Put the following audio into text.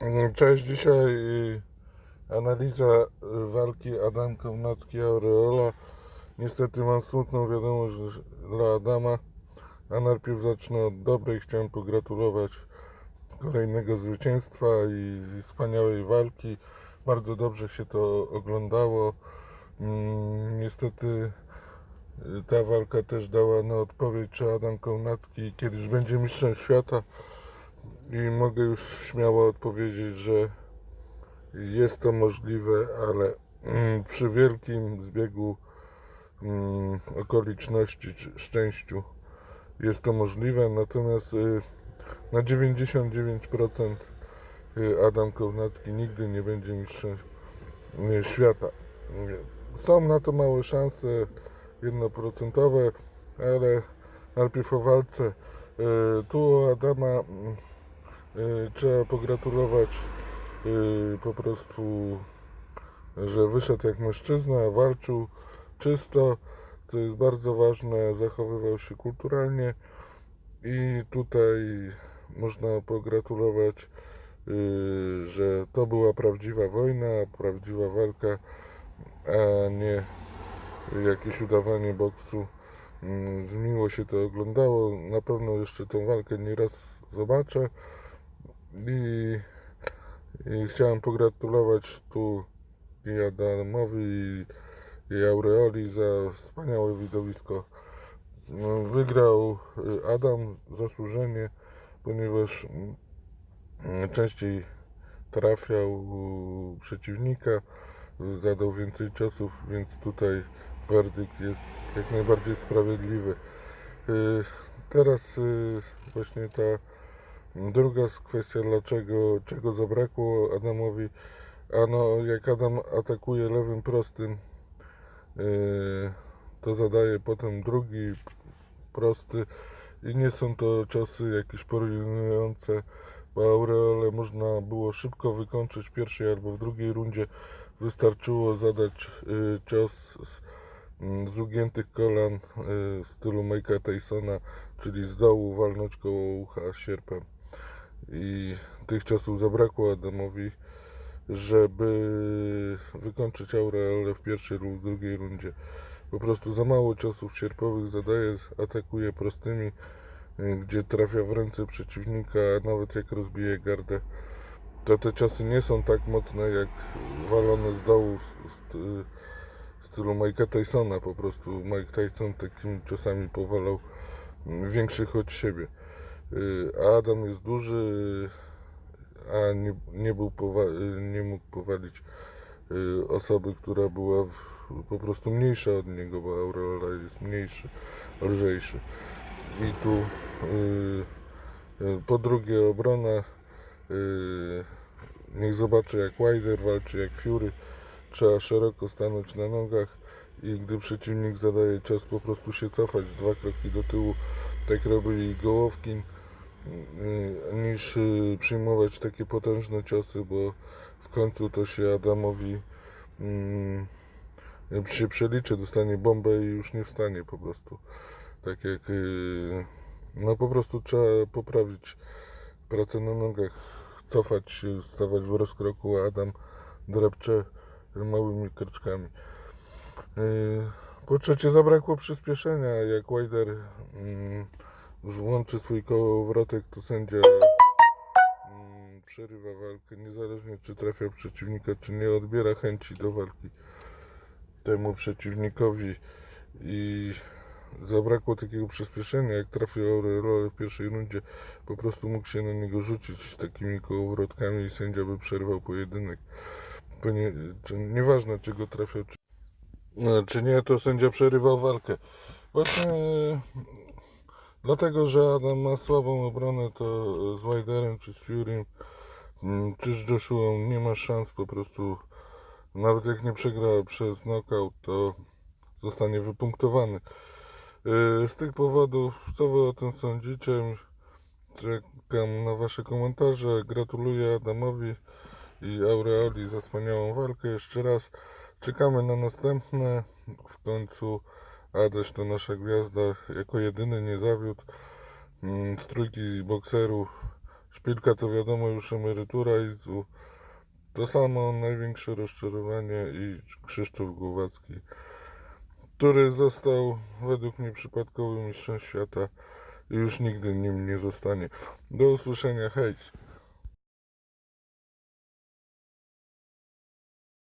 Mm, Cześć, dzisiaj y, analiza y, walki Adam Kownacki Aureola. Niestety mam smutną wiadomość dla Adama, a najpierw zacznę od dobrej. Chciałem pogratulować kolejnego zwycięstwa i wspaniałej walki. Bardzo dobrze się to oglądało. Mm, Niestety y, ta walka też dała na odpowiedź, czy Adam Kownacki kiedyś będzie mistrzem świata. I mogę już śmiało odpowiedzieć, że jest to możliwe, ale mm, przy wielkim zbiegu mm, okoliczności czy szczęściu jest to możliwe. Natomiast y, na 99% y, Adam Kownacki nigdy nie będzie mistrzem y, świata. Są na to małe szanse jednoprocentowe, ale najpierw o walce. Tu Adama mm, Trzeba pogratulować y, po prostu, że wyszedł jak mężczyzna, walczył czysto, co jest bardzo ważne, zachowywał się kulturalnie. I tutaj można pogratulować, y, że to była prawdziwa wojna, prawdziwa walka, a nie jakieś udawanie boksu. Mm, Miło się to oglądało, na pewno jeszcze tą walkę nie raz zobaczę i, i chciałem pogratulować tu i Adamowi i, Aureoli za wspaniałe widowisko. No, Wygrał y, Adam zasłużenie, ponieważ mm, częściej trafiał przeciwnika, zadał więcej ciosów, więc tutaj werdykt jest jak najbardziej sprawiedliwy. Y, Teraz y, właśnie ta Druga kwestia, dlaczego, czego zabrakło Adamowi. Ano, jak Adam atakuje lewym prostym, yy, to zadaje potem drugi prosty i nie są to ciosy jakieś porównujące, bo Aureole można było szybko wykończyć w pierwszej albo w drugiej rundzie. Wystarczyło zadać yy, cios z, mm, z ugiętych kolan w stylu Mike'a Tysona, czyli z dołu walnąć koło ucha sierpem i tych ciosów zabrakło Adamowi, żeby wykończyć Aureolę w pierwszej lub drugiej rundzie. Po prostu za mało ciosów sierpowych zadaje, atakuje prostymi, gdzie trafia w ręce przeciwnika, a nawet jak rozbije gardę, to te ciosy nie są tak mocne jak walone z dołu w, w, st- w stylu Mike'a Tysona. Po prostu Mike Tyson takimi ciosami powalał większych od siebie. Y, Adam jest duży, y, a nie, nie, był y, nie mógł powalić osoby, która była w, po prostu mniejsza od niego, bo Aureola jest mniejszy, lżejszy. I tu po drugie obrona. Niech zobaczy jak Wilder walczy, jak Fury. Trzeba szeroko stanąć na nogach i gdy przeciwnik zadaje cios, po prostu się cofać dwa kroki do tyłu, tak robi Gołowkin niż y, przyjmować takie potężne ciosy, bo w końcu to się Adamowi mm, się przeliczy, dostanie bombę i już nie wstanie po prostu. Tak jak y, no po prostu trzeba poprawić pracę na nogach, cofać się, stawać w rozkroku, a Adam drepcze małymi kroczkami. Y, Po trzecie zabrakło przyspieszenia, jak Wilder mm, już włączy swój kołowrotek, to sędzia mm, przerywa walkę, niezależnie czy trafia przeciwnika, czy nie, odbiera chęci do walki temu przeciwnikowi i zabrakło takiego przyspieszenia, jak trafił Aurelio w pierwszej rundzie, po prostu mógł się na niego rzucić takimi kołowrotkami i sędzia by przerwał pojedynek. Ponie, czy, nieważne czy go trafiał, czy, no, czy nie, to sędzia przerywał walkę. Właśnie Dlatego, że Adam ma słabą obronę, to z Wilderem czy z Furym, mm, czy z Joshua nie ma szans po prostu. Nawet jak nie przegra przez knockout, to zostanie wypunktowany. Yy, Z tych powodów, co wy o tym sądzicie? Czekam na wasze komentarze. Gratuluję Adamowi i Aureoli za wspaniałą walkę. Jeszcze raz czekamy na następne. W końcu Adaś to nasza gwiazda, jako jedyny nie zawiódł. Mm, Z trójki bokserów Szpilka to wiadomo już emerytura i to samo największe rozczarowanie i Krzysztof Głowacki, który został według mnie przypadkowym mistrzem świata i już nigdy nim nie zostanie. Do usłyszenia, hej!